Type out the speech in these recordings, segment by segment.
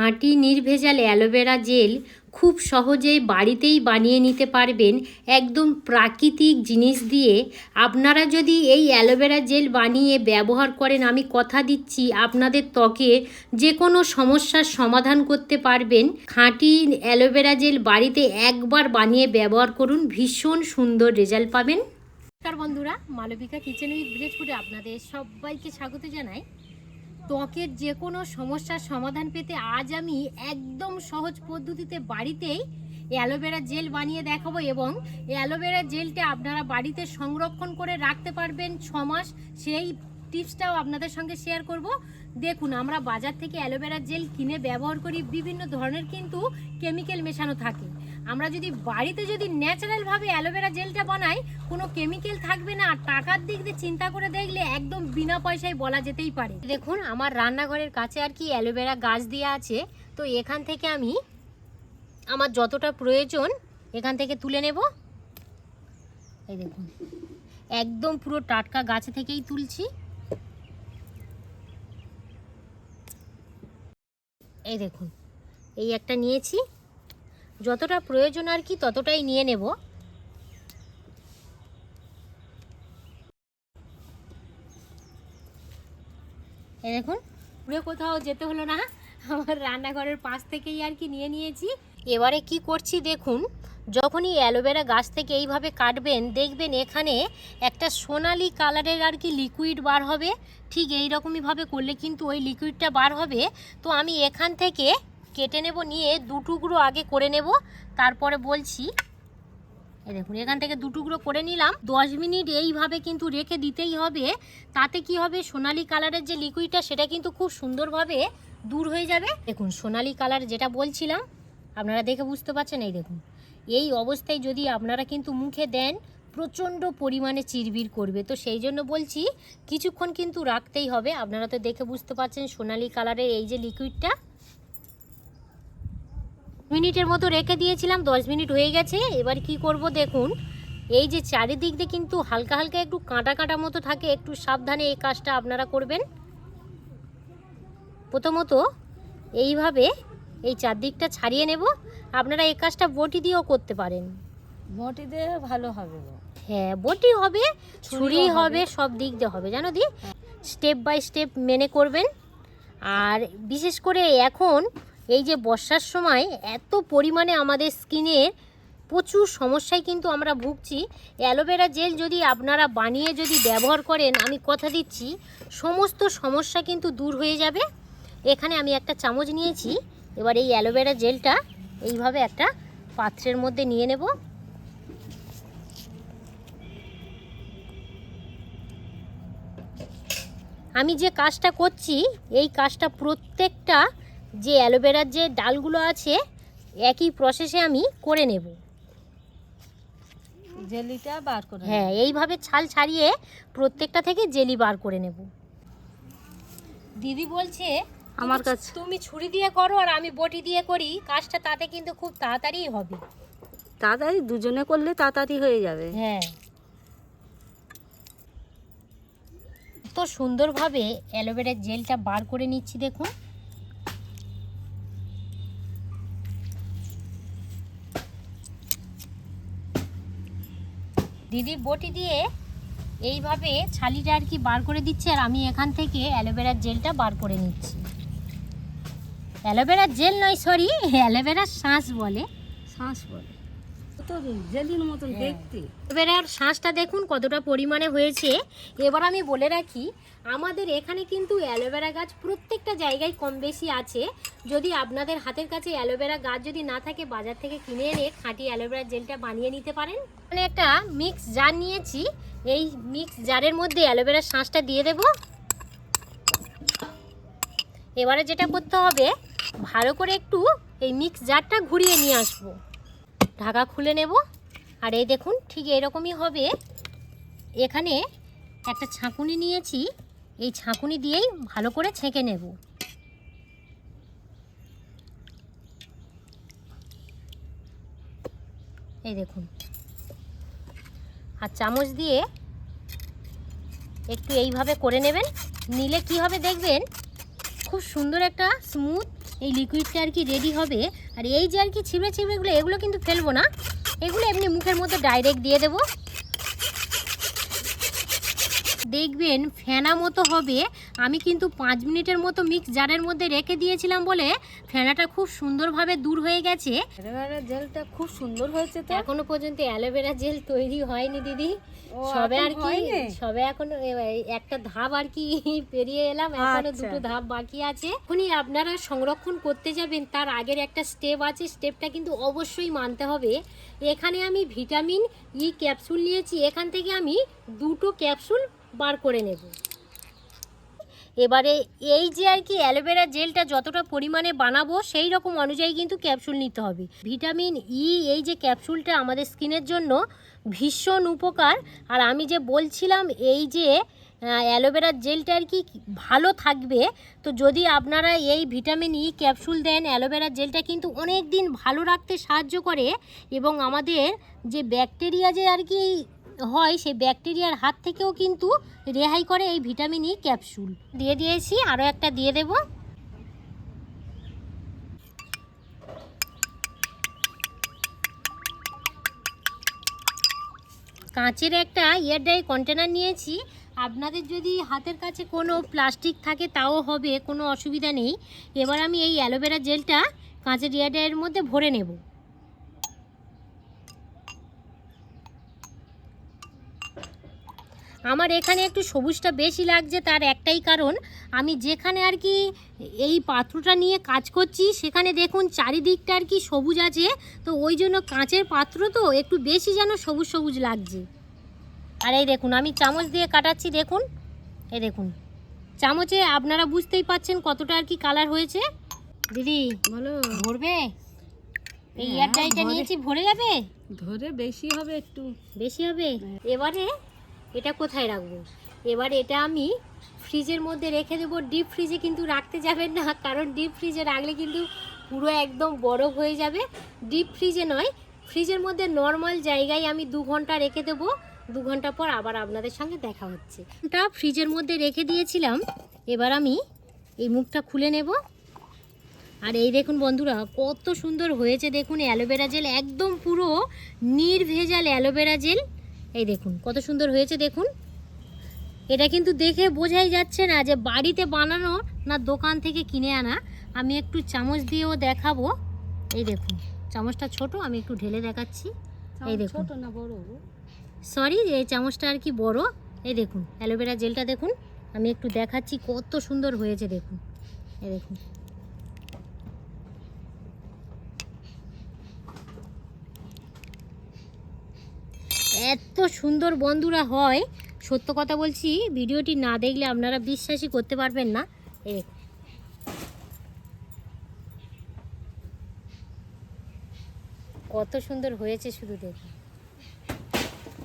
খাঁটি নির্ভেজাল aloe vera gel খুব সহজেই বাড়িতেই বানিয়ে নিতে পারবেন একদম প্রাকৃতিক জিনিস দিয়ে। আপনারা যদি এই অ্যালোভেরা জেল বানিয়ে ব্যবহার করেন, আমি কথা দিচ্ছি আপনাদের ত্বকে যে কোনো সমস্যার সমাধান করতে পারবেন। খাঁটি অ্যালোভেরা জেল বাড়িতে একবার বানিয়ে ব্যবহার করুন, ভীষণ সুন্দর রেজাল্ট পাবেন। নমস্কার বন্ধুরা, মালবিকা কিচেন উইথ ভিলেজ ফুডে আপনাদের সবাইকে স্বাগত জানাই। ত্বকের যে কোনো সমস্যার সমাধান পেতে আজ আমি একদম সহজ পদ্ধতিতে বাড়িতেই অ্যালোভেরা জেল বানিয়ে দেখাবো এবং অ্যালোভেরা জেলটা আপনারা বাড়িতে সংরক্ষণ করে রাখতে পারবেন ছ মাস। সেই টিপসটাও আপনাদের সঙ্গে শেয়ার করব। দেখুন, আমরা বাজার থেকে অ্যালোভেরা জেল কিনে ব্যবহার করি। বিভিন্ন ধরনের কিন্তু কেমিক্যাল মেশানো থাকে। আমরা যদি বাড়িতে যদি ন্যাচারালভাবে অ্যালোভেরা জেলটা বানাই, কোনো কেমিক্যাল থাকবে না, আর টাকার দিক দিয়ে চিন্তা করে দেখলে একদম বিনা পয়সায় বলা যেতেই পারে। দেখুন, আমার রান্নাঘরের কাছে আর কি অ্যালোভেরা গাছ দেওয়া আছে। তো এখান থেকে আমি আমার যতটা প্রয়োজন, এখান থেকে তুলে নেব। এই দেখুন, একদম পুরো টাটকা গাছ থেকেই তুলছি। এই দেখুন, এই একটা নিয়েছি। যতটা প্রয়োজন আর কি, ততটাই নিয়ে নেব। এই দেখুন পুরো কোথাও যেতে হলো না। আমার রান্নাঘরের পাশ থেকেই আর কি নিয়ে নিয়েছি। এবারে কি করছি দেখুন, যখনই অ্যালোভেরা গাছ থেকে এইভাবে কাটবেন, দেখবেন এখানে একটা সোনালি কালারের আর কি লিকুইড বার হবে। ঠিক এই রকমইভাবে করলে কিন্তু ওই লিকুইডটা বার হবে। তো আমি এখান থেকে কেটে নেব, নিয়ে টুকরো আগে করে নেব। তারপরে বলছি দেখুন, এখান থেকে টুকরো করে নিলাম। দশ মিনিট এইভাবে কিন্তু রেখে দিতেই হবে। তাতে কি হবে? সোনালি কালারের যে লিকুইডটা সেটা কিন্তু খুব সুন্দরভাবে দূর হয়ে যাবে। দেখুন, সোনালি কালার যেটা বলছিলাম, আপনারা দেখে বুঝতে পারছেন? এই দেখুন, এই অবস্থায় যদি আপনারা কিন্তু মুখে দেন, প্রচণ্ড পরিমাণে চিরবির করবে। তো সেই জন্য বলছি, কিছুক্ষণ কিন্তু রাখতেই হবে। আপনারা তো দেখে বুঝতে পারছেন, সোনালি কালারের এই যে লিকুইডটা মিনিটের মতো রেখে দিয়েছিলাম দশ মিনিট হয়ে গেছে। এবার কি করব দেখুন এই যে চারিদিক দিয়ে কিন্তু হালকা হালকা একটু কাঁটা কাঁটা মতো থাকে একটু সাবধানে এই কাজটা আপনারা করবেন। প্রথমত এইভাবে এই চারদিকটা ছাড়িয়ে নেব আপনারা এই কাজটা বটি দিয়েও করতে পারেন। বটি দিয়ে ভালো হবে হ্যাঁ বটি হবে ছুরি হবে। হবে। সব দিক দিয়ে হবে জানো দি? স্টেপ বাই স্টেপ মেনে করবেন। আর বিশেষ করে এখন এই যে বর্ষার সময় এত পরিমাণে আমাদের স্কিনের প্রচুর সমস্যায় কিন্তু আমরা ভুগছি। অ্যালোভেরা জেল যদি আপনারা বানিয়ে যদি ব্যবহার করেন, আমি কথা দিচ্ছি, সমস্ত সমস্যা কিন্তু দূর হয়ে যাবে। এখানে আমি একটা চামচ নিয়েছি। এবার এই অ্যালোভেরা জেলটা এইভাবে একটা পাত্রের মধ্যে নিয়ে নেব। আমি যে কাজটা করছি, এই কাজটা প্রত্যেকটা যে অ্যালোভেরার যে ডালগুলো আছে একই প্রসেসে আমি করে নেব। জেলিটা বার করে হ্যাঁ এইভাবে ছাল ছাড়িয়ে প্রত্যেকটা থেকে জেলি বার করে নেব। দিদি বলছে আমার কাছে- তুমি ছুরি দিয়ে করো আর আমি বটি দিয়ে করি। কাজটা তাতে কিন্তু খুব তাড়াতাড়ি হবে। তাড়াতাড়ি দুজনে করলে তাড়াতাড়ি হয়ে যাবে। হ্যাঁ। তো সুন্দরভাবে অ্যালোভেরার জেলটা বার করে নিচ্ছি দেখুন। দিদি বটি দিয়ে এইভাবে ছালিটা আর কি বার করে দিচ্ছে, আর আমি এখান থেকে অ্যালোভেরার জেলটা বার করে নিচ্ছি। অ্যালোভেরার জেল নয়, সরি, অ্যালোভেরার শাঁস বলে। শাঁস বলে। এবারে আর শ্বাসটা দেখুন কতটা পরিমাণে হয়েছে। এবার আমি বলে রাখি আমাদের এখানে কিন্তু অ্যালোভেরা গাছ প্রত্যেকটা জায়গায় কম বেশি আছে। যদি আপনাদের হাতের কাছে অ্যালোভেরা গাছ যদি না থাকে বাজার থেকে কিনে এনে খাঁটি অ্যালোভেরা জেলটা বানিয়ে নিতে পারেন। মানে একটা মিক্স জার নিয়েছি। এই মিক্স জারের মধ্যে অ্যালোভেরার শ্বাসটা দিয়ে দেব। এবারে যেটা করতে হবে ভালো করে একটু এই মিক্স জারটা ঘুরিয়ে নিয়ে আসব। ঢাকা খুলে নেব। আর এই দেখুন, ঠিক এরকমই হবে। এখানে একটা ছাঁকুনি নিয়েছি। এই ছাঁকুনি দিয়েই ভালো করে ছেঁকে নেব। এই দেখুন। আর চামচ দিয়ে একটু এইভাবে করে নেবেন। নিলে কি হবে দেখবেন? খুব সুন্দর একটা স্মুথ এই লিকুইডটা আর কি রেডি হবে। আর এই যে আর কি ছিপড়ে ছিপড়েগুলো এগুলো কিন্তু ফেলব না। এগুলো এমনি মুখের মধ্যে ডাইরেক্ট দিয়ে দেবো। দেখবেন ফেনা মতো হবে। আমি কিন্তু পাঁচ মিনিটের মতো মিক্স জারের মধ্যে রেখে দিয়েছিলাম বলে ফেনাটা খুব সুন্দরভাবে দূর হয়ে গেছে। অ্যালোভেরা জেলটা খুব সুন্দর হয়েছে তো। এখনও পর্যন্ত অ্যালোভেরা জেল তৈরি হয়নি দিদি। সবে আর কি? সবে এখন একটা ধাপ আর কি পেরিয়ে এলাম এখনও আচ্ছা। দুটো ধাপ বাকি আছে। এখনই আপনারা সংরক্ষণ করতে যাবেন তার আগের একটা স্টেপ আছে স্টেপটা কিন্তু অবশ্যই মানতে হবে। এখানে আমি ভিটামিন ই ক্যাপসুল নিয়েছি এখান থেকে আমি দুটো ক্যাপসুল বার করে নেব। এবারে এই যে আর কি অ্যালোভেরা জেলটা যতটা পরিমাণে বানাবো, সেই রকম অনুযায়ী কিন্তু ক্যাপসুল নিতে হবে। ভিটামিন ই এই যে ক্যাপসুলটা আমাদের স্কিনের জন্য ভীষণ উপকার। আর আমি যে বলছিলাম, এই যে অ্যালোভেরার জেলটা আর কি ভালো থাকবে। তো যদি আপনারা এই ভিটামিন ই ক্যাপসুল দেন অ্যালোভেরার জেলটা কিন্তু অনেক দিন ভালো রাখতে সাহায্য করে এবং আমাদের যে ব্যাকটেরিয়া যে আর কি হয় সেই ব্যাকটেরিয়ার হাত থেকেও কিন্তু রেহাই করে এই ভিটামিন ই ক্যাপসুল। দিয়ে দিয়েছি আরও একটা দিয়ে দেব। কাঁচের একটা এয়ারড্রাই কন্টেনার নিয়েছি। আপনাদের যদি হাতের কাছে কোনো প্লাস্টিক থাকে, তাও হবে, কোনো অসুবিধা নেই। এবার আমি এই অ্যালোভেরা জেলটা কাঁচের এয়ারড্রাইয়ের মধ্যে ভরে নেব। আমার এখানে একটু সবুজটা বেশি লাগছে তার একটাই কারণ আমি যেখানে আর কি এই পাত্রটা নিয়ে কাজ করছি সেখানে দেখুন চারিদিকটা আর কি সবুজ আছে তো ওই জন্য কাঁচের পাত্র তো একটু বেশি যেন সবুজ সবুজ লাগছে। আর এই দেখুন আমি চামচ দিয়ে কাটাচ্ছি দেখুন এই দেখুন। চামচে আপনারা বুঝতেই পাচ্ছেন কতটা আর কি কালার হয়েছে। দিদি বলো। ভরবে? এই হ্যাঁ, এয়ারটাইটা নিয়েছি ভরে যাবে? ধরে বেশি হবে একটু। বেশি হবে? এবারে এটা কোথায় রাখব? এবার এটা আমি ফ্রিজের মধ্যে রেখে দেবো। ডিপ ফ্রিজে কিন্তু রাখতে যাবেন না, কারণ ডিপ ফ্রিজে রাখলে কিন্তু পুরো একদম বরফ হয়ে যাবে। ডিপ ফ্রিজে নয়, ফ্রিজের মধ্যে নর্মাল জায়গায় আমি দু ঘণ্টা রেখে দেবো। দু ঘণ্টা পর আবার আপনাদের সঙ্গে দেখা হচ্ছে। ওটা ফ্রিজের মধ্যে রেখে দিয়েছিলাম। এবার আমি এই মুখটা খুলে নেব। আর এই দেখুন বন্ধুরা, কত সুন্দর হয়েছে। দেখুন অ্যালোভেরা জেল, একদম পুরো নির্ভেজাল অ্যালোভেরা জেল। এই দেখুন কত সুন্দর হয়েছে দেখুন। এটা কিন্তু দেখে বোঝাই যাচ্ছে না যে বাড়িতে বানানো না দোকান থেকে কিনে আনা। আমি একটু চামচ দিয়েও দেখাবো। এই দেখুন চামচটা ছোট আমি একটু ঢেলে দেখাচ্ছি। এই দেখুন। ছোট না বড়? সরি এই চামচটা আর কি বড়? এই দেখুন অ্যালোভেরা জেলটা দেখুন। আমি একটু দেখাচ্ছি কত সুন্দর হয়েছে দেখুন। এই দেখুন। এত সুন্দর বন্ধুরা হয়। সত্য কথা বলছি ভিডিওটি না দেখলে আপনারা বিশ্বাসই করতে পারবেন না। দেখুন কত সুন্দর হয়েছে শুধু দেখুন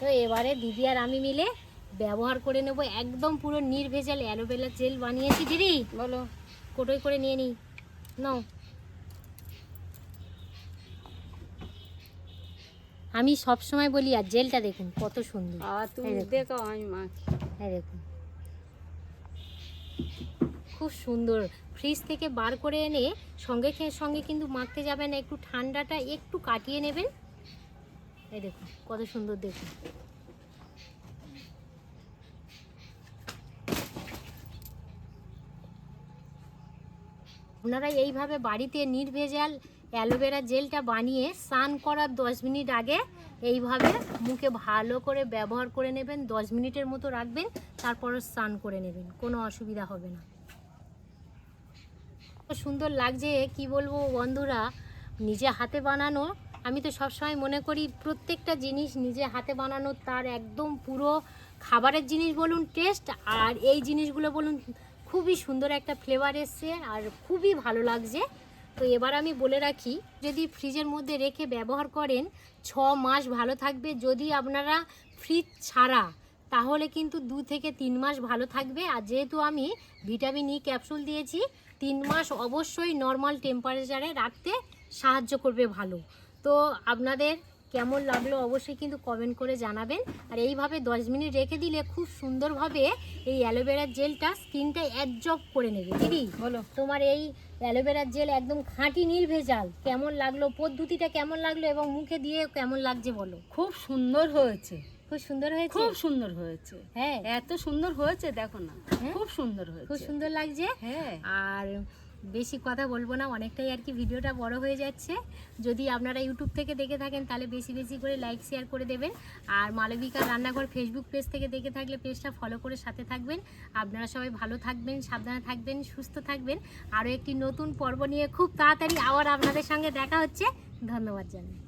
তো এবারে দিদি আর আমি মিলে ব্যবহার করে নেব একদম পুরো নির্ভেজাল অ্যালোভেরা জেল বানিয়েছি। দিদি বলো। কোটোই করে নিয়ে নিই নাও। আমি সব সময় বলি আর জেলটা দেখুন কত সুন্দর। আর তুমি এই দেখো। আমি এই দেখুন। খুব সুন্দর। ফ্রিজ থেকে বার করে এনে সঙ্গে সঙ্গে কিন্তু মাখতে যাবেন একটু ঠান্ডাটা একটু কাটিয়ে নেবেন। এই দেখুন কত সুন্দর দেখুন। আপনারা এইভাবে বাড়িতে নির্ভেজাল অ্যালোভেরা জেলটা বানিয়ে স্নান করার দশ মিনিট আগে এইভাবে মুখে ভালো করে ব্যবহার করে নেবেন, দশ মিনিটের মতো রাখবেন, তারপর স্নান করে নেবেন, কোনো অসুবিধা হবে না। সুন্দর লাগছে, কি বলব বন্ধুরা, নিজে হাতে বানানো, আমি তো সবসময় মনে করি প্রত্যেকটা জিনিস নিজে হাতে বানানো তার একদম পুরো খাবারের জিনিস বলুন, টেস্ট, আর এই জিনিসগুলো বলুন, খুবই সুন্দর একটা ফ্লেভার এসছে, আর খুবই ভালো লাগছে। তো এবার আমি বলে রাখি, যদি ফ্রিজের মধ্যে রেখে ব্যবহার করেন, ছ মাস ভালো থাকবে। যদি আপনারা ফ্রিজ ছাড়া, তাহলে কিন্তু দু থেকে তিন মাস ভালো থাকবে। আর যেহেতু আমি ভিটামিন ই ক্যাপসুল দিয়েছি, তিন মাস অবশ্যই নর্মাল টেম্পারেচারে রাখতে সাহায্য করবে ভালো। তো আপনাদের কেমন লাগল অবশ্যই কিন্তু কমেন্ট করে জানাবেন। আর এইভাবে দশ মিনিট রেখে দিলে খুব সুন্দরভাবে এই অ্যালোভেরার জেলটা স্কিনটা অ্যাবজর্ব করে নেবে। দিদি বলো। তোমার এই অ্যালোভেরার জেল একদম খাঁটি নীল ভেজাল। কেমন লাগল? পদ্ধতিটা কেমন লাগল? এবং মুখে দিয়ে কেমন লাগছে বলো? খুব সুন্দর হয়েছে। খুব সুন্দর হয়েছে? খুব সুন্দর হয়েছে। হ্যাঁ। এত সুন্দর হয়েছে দেখো না। হ্যাঁ? খুব সুন্দর হয়েছে। খুব সুন্দর লাগছে? হ্যাঁ। আর বেশি কথা বলব না, অনেকটাই আর কি ভিডিওটা বড় হয়ে যাচ্ছে। যদি আপনারা ইউটিউব থেকে দেখে থাকেন, তাহলে বেশি বেশি করে লাইক শেয়ার করে দেবেন। আর মালবিকা রান্নাঘর ফেসবুক পেজ থেকে দেখে থাকলে পেজটা ফলো করে সাথে থাকবেন। আপনারা সবাই ভালো থাকবেন, সাবধানে থাকবেন, সুস্থ থাকবেন। আরও একটি নতুন পর্ব নিয়ে খুব তাড়াতাড়ি আবার আপনাদের সঙ্গে দেখা হচ্ছে। ধন্যবাদ জানাই।